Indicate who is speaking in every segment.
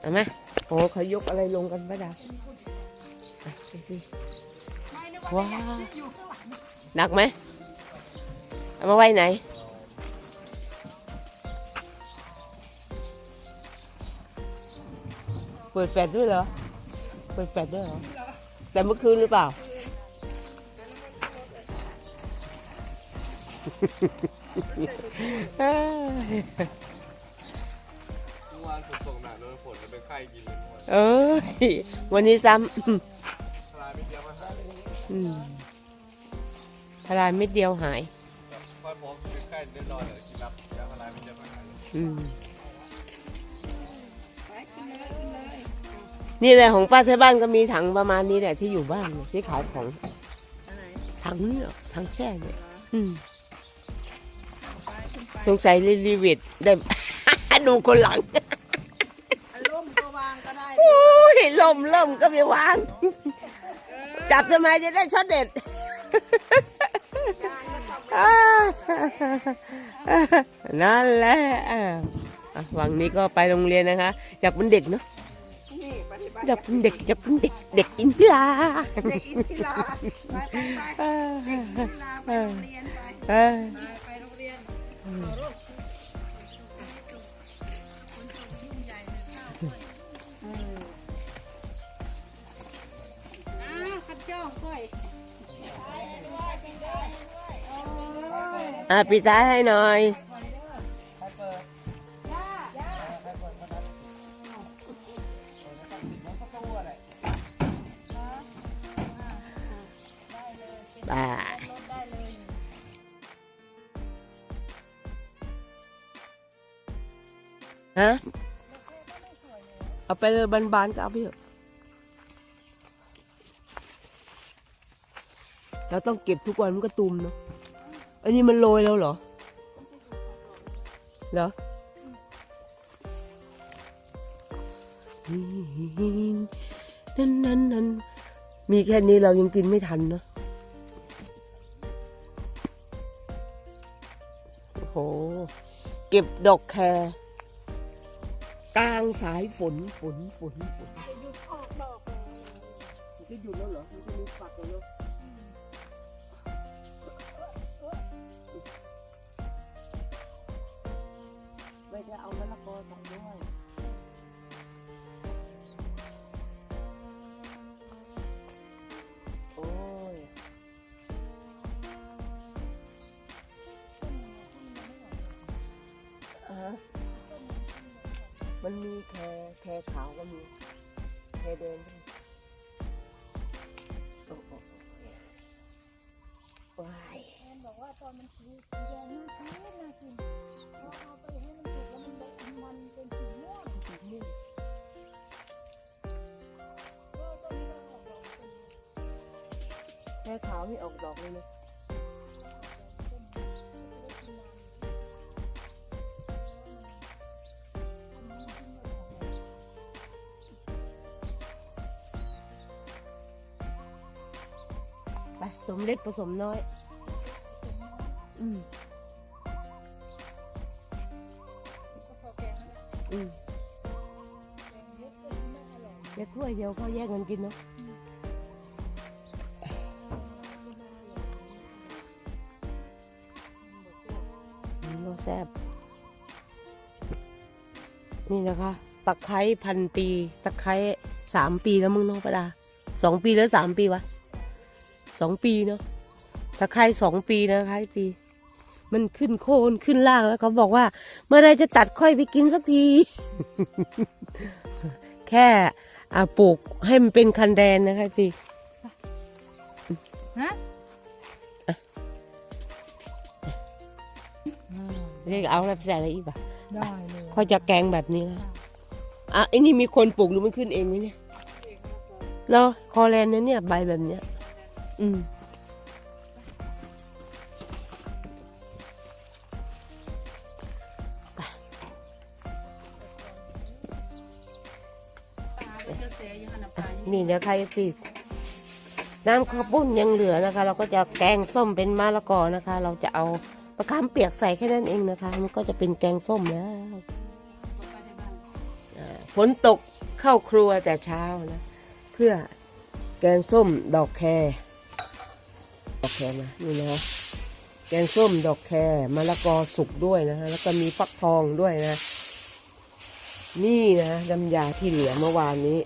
Speaker 1: เอาไหมโอ้เขายกอะไรลงกันป้าดาอะดูสิว้าวหนักไหมเอามาไว้ไหนเปิดแฟลชด้วยเหรอ เปิดแฟลชด้วยเหรอ แต่เมื่อคืนหรือเปล่า
Speaker 2: ฮ่า ฝนตกหนักโดนฝนแล้วเป็นไข้กินเลยเมื่อวาน
Speaker 1: เอ้ยวันนี้ซ้ำ
Speaker 2: ทลายไม่เดียวมาหาย
Speaker 1: อืมทลายเม็ดเดียวหาย
Speaker 2: พอผมเป็นไข้เล่นรอเลยกินรับยาทลายไม่เดียวมาหาย
Speaker 1: อืมนี่แหละของป้าที่บ้านก็มีถังประมาณนี้แหละที่อยู่บ้านเนี่ยที่ขายของถังเนี่ยถังแช่เนี่ยอืมสงสัยรีวิตได้ ดูคนหลัง
Speaker 3: อารมณ์ก็วางก็ได้
Speaker 1: โอ้ยล มเริ่มก็ไปวาง จับทำไมจะได้ช็อตเด็ดนั่นแหละอะวังนี้ก็ไปโรงเรียนนะคะ อยากเป็นเด็กเนาะ
Speaker 3: นี่ปฏิบัติ
Speaker 1: อยากเป็นเด็กอยากเป็นเด็กเด็กอินทิรา
Speaker 3: เด็กอินทิราไปไปไป
Speaker 1: เออ
Speaker 3: เด็กอินทิราไปโรงเรียนไป
Speaker 1: เออ
Speaker 3: ไปโรงเรียน ด้วย
Speaker 1: อะปิดท้ายให้หน่อยบายฮะเอาไปเลยบานๆก็เอาไปเถอะ เราต้องเก็บทุกวันมันก็ตุมเนาะอันนี้มันโรยแล้วเหรอเหรอนั่นนั่นนั่นมีแค่นี้เรายังกินไม่ทันเนอะโอ้โห เก็บดอกแครกลางสายฝนฝนฝนฝน
Speaker 3: หยุดออกดอกเลย
Speaker 1: จะหยุดแล้วเหรอมันจะมีฝักแล้วเนอะ มันมีแครแครขาวก็มีแครแดงก็มีโอ้โหว้าย
Speaker 3: แอนบอกว่าตอนมันสีสีแดงน่ากินน่ากินพอเอาไปให้มันสุกแล้วมันเละมันเป็นสีม่วง
Speaker 1: สีม่วง
Speaker 3: ก็ต้นนี้ก็ออกดอกเป็น
Speaker 1: แครขาวไม่ออกดอกเลยนะ ล็กผสมน้อย อืม
Speaker 3: ก็พอแกงนั่นแหละ
Speaker 1: อืม
Speaker 3: แกงเล็กก็ไม่อร่อย
Speaker 1: แค่ถ้วยเดียวเขาแยกกันกินเนาะอืมก็แซ่บนี่นะคะตะไคร้พันปี ตะไคร้สามปีแล้วมึงเนาะประดาสองปีแล้วสามปีวะ สองปีเนาะตะไคร้สองปีนะไคร้ปีมันขึ้นโคนขึ้นล่างแล้วเขาบอกว่า เมื่อไรจะตัดค่อยไปกินสักที แค่อ่าปลูกให้มันเป็นคันแดนนะคะสิ
Speaker 3: ฮะ
Speaker 1: เรียกเอาแล้วใส่อะไรอีกปะ
Speaker 3: ได้เลย
Speaker 1: เขาจะแกงแบบนี้นะอะไอ้นี่มีคนปลูกหรือมันขึ้นเองไหมเนี่ยแล้วคอแลนด์เนี่ยเนี่ยใบแบบเนี้ย อืมนี่นะคะสิน้ำข้าวปุ้นยังเหลือนะคะ เราก็จะแกงส้มเป็นมะละกอนะคะ เราจะเอามะขามเปียกใส่แค่นั้นเองนะคะ มันก็จะเป็นแกงส้มแล้วฝนตกเข้าครัวแต่เช้านะ เพื่อแกงส้มดอกแคร อกแครมานี่นะ แกงส้มดอกแครมะละกอสุกด้วยนะฮะ แล้วก็มีฟักทองด้วยนะ นี่นะน้ำยาที่เหลือเมื่อวานนี้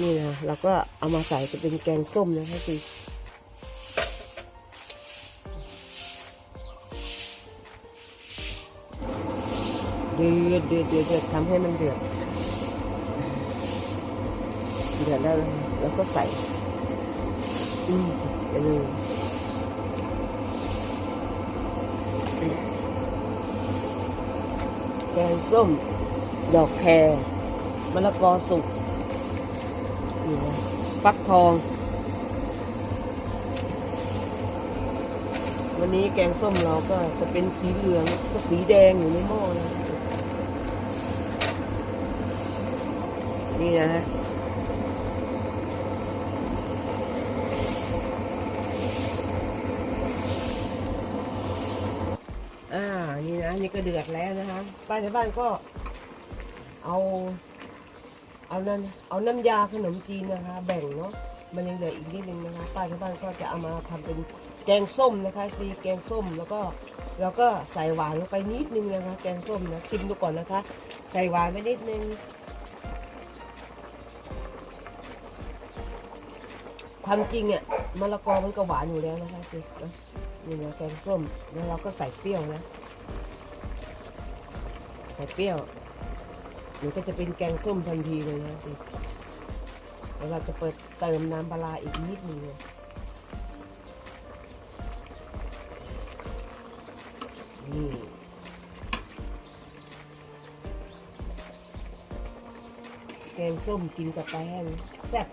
Speaker 1: นี่นะเราก็เอามาใส่จะเป็นแกงส้มนะคะสิเดือดเดือดเดือดเดือดทำให้มันเดือดเดือดแล้วแล้วก็ใส่อืมไปเลยแก งส้ม ดอกแครมะละกอสุกนี่นะฟักทอง วันนี้แกงส้มเราก็จะเป็นสีเหลืองก็สีแดงอยู่ในหม้อนะนี่นะฮะ อ่า นี่นะนี่ก็เดือดแล้วนะคะป้าชาวบ้านก็เอาเอานั่นเอาน้ำยาขนมจีนนะคะ แบ่งเนาะมันยังเหลืออีกนิดนึงนะคะป้าชาวบ้านก็จะเอามาทำเป็นแกงส้มนะคะตีแกงส้มแล้วก็แล้วก็ใส่หวานลงไปนิดนึงนะคะ แกงส้มนะชิมดูก่อนนะคะ ใส่หวานไปนิดนึงความจริงอะมะละกอมันก็หวานอยู่แล้วนะคะสิเนะนี่นะแกงส้มแล้วเราก็ใส่เปรี้ยวนะ ใส่เปรี้ยวมันก็จะเป็นแกงส้มทันทีเลยนะสิแล้วเราจะเปิดเติมน้ำปลาอีกนิดนึงนี่แกงส้มกินกับปลาแห้งแซ่บ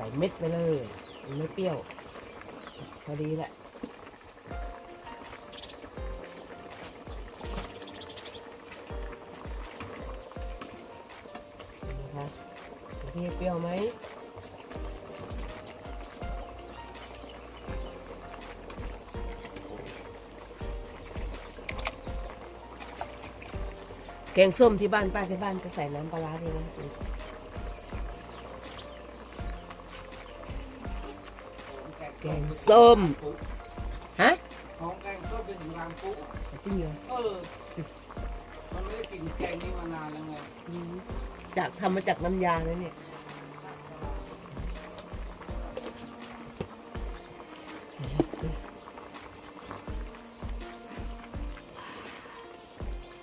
Speaker 1: ส่เม็ดไปเลยมันไม่เปรี้ยว พอดีแหละนะคะพี่เปรี้ยวไหมแกงส้มที่บ้านป้าที่บ้านก็ใส่น้ำปลาร้าด้วยนะ แกงส้ม ฮะ
Speaker 2: ของแกงส้มเป็นของรางปุ๊
Speaker 1: จริงเหรอ
Speaker 2: เออ มันไม่ได้กินแกงนี้มานานแล้วไง
Speaker 1: จากทำมาจากน้ำยาเลยเนี่ย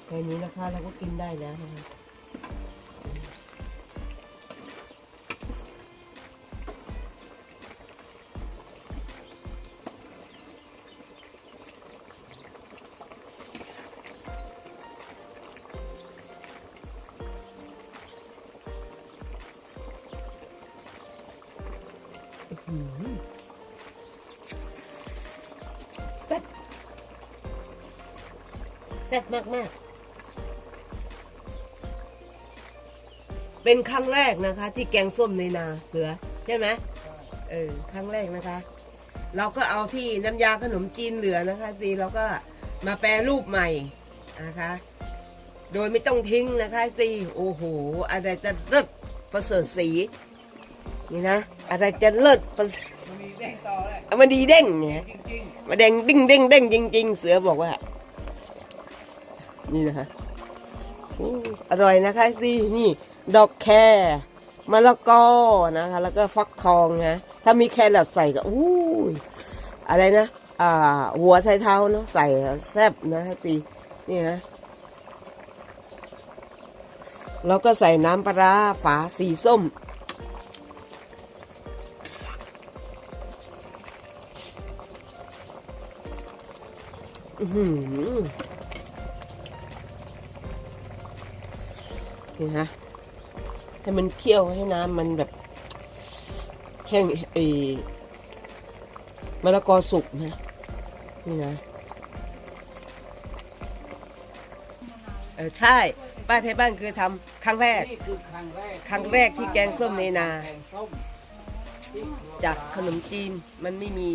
Speaker 1: แค่นี้นะคะเราก็กินได้แล้วนะคะ แซ่บมากมากๆเป็นครั้งแรกนะคะ ที่แกงส้มในนาเสือใช่ไหมเออครั้งแรกนะคะ เราก็เอาที่น้ำยาขนมจีนเหลือนะคะตีเราก็มาแปรรูปใหม่นะคะ โดยไม่ต้องทิ้งนะคะตีโอ้โห อะไรจะเลิศประเสริฐสีนี่นะอะไรจะเลิศประเสริฐศรี
Speaker 2: มีแดงต่อเลย
Speaker 1: เอามาดีเด้งเนี่ย
Speaker 2: จริง
Speaker 1: มาแดงดิ้งเด้งเด้งจริง ๆ เสือบอกว่า นี่นะคะอร่อยนะคะสินี่ดอกแครมะละกอนะคะ แล้วก็ฟักทองนะถ้ามีแครอทใส่ก็อู้อะไรนะอ่าหัวไชเท้าเนาะใส่แซ่บนะฮะตีนี่นะแล้วก็ใส่น้ำปลาฝาสีส้ม อือ นี่ฮะให้มันเคี่ยวให้น้ำมันแบบแห้งไอ้มะละกอสุกนะนี่นะเออใช่ ป้าไทยบ้านคือทำครั้งแรก
Speaker 4: นี่คือครั้งแรก
Speaker 1: ครั้งแรกที่แกงส้มในนา
Speaker 4: แกงส้มที่
Speaker 1: จากขนมจีนมันไม่มี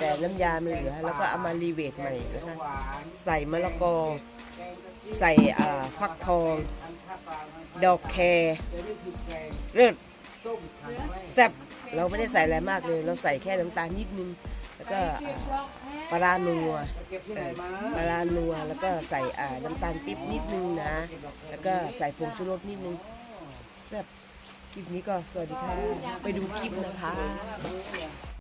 Speaker 1: แต่น้ำยาไม่เหลือ แล้วก็เอามารีเวทใหม่นะคะ
Speaker 4: หวาน
Speaker 1: ใส่มะละกอ ใส่ฟักทอง ดอกแครเลือด
Speaker 4: แซ่
Speaker 1: บเราไม่ได้ใส่อะไรมากเลย เราใส่แค่น้ำตาลนิดนึง แล้วก็ปลานัวปลานัวแล้วก็ใส่น้ำตาลปิ๊บนิดนึงนะ แล้วก็ใส่ผงชูรสนิดนึงแซ่บคลิปนี้ก็สวัสดีค่ะ ไปดูคลิปนะคะ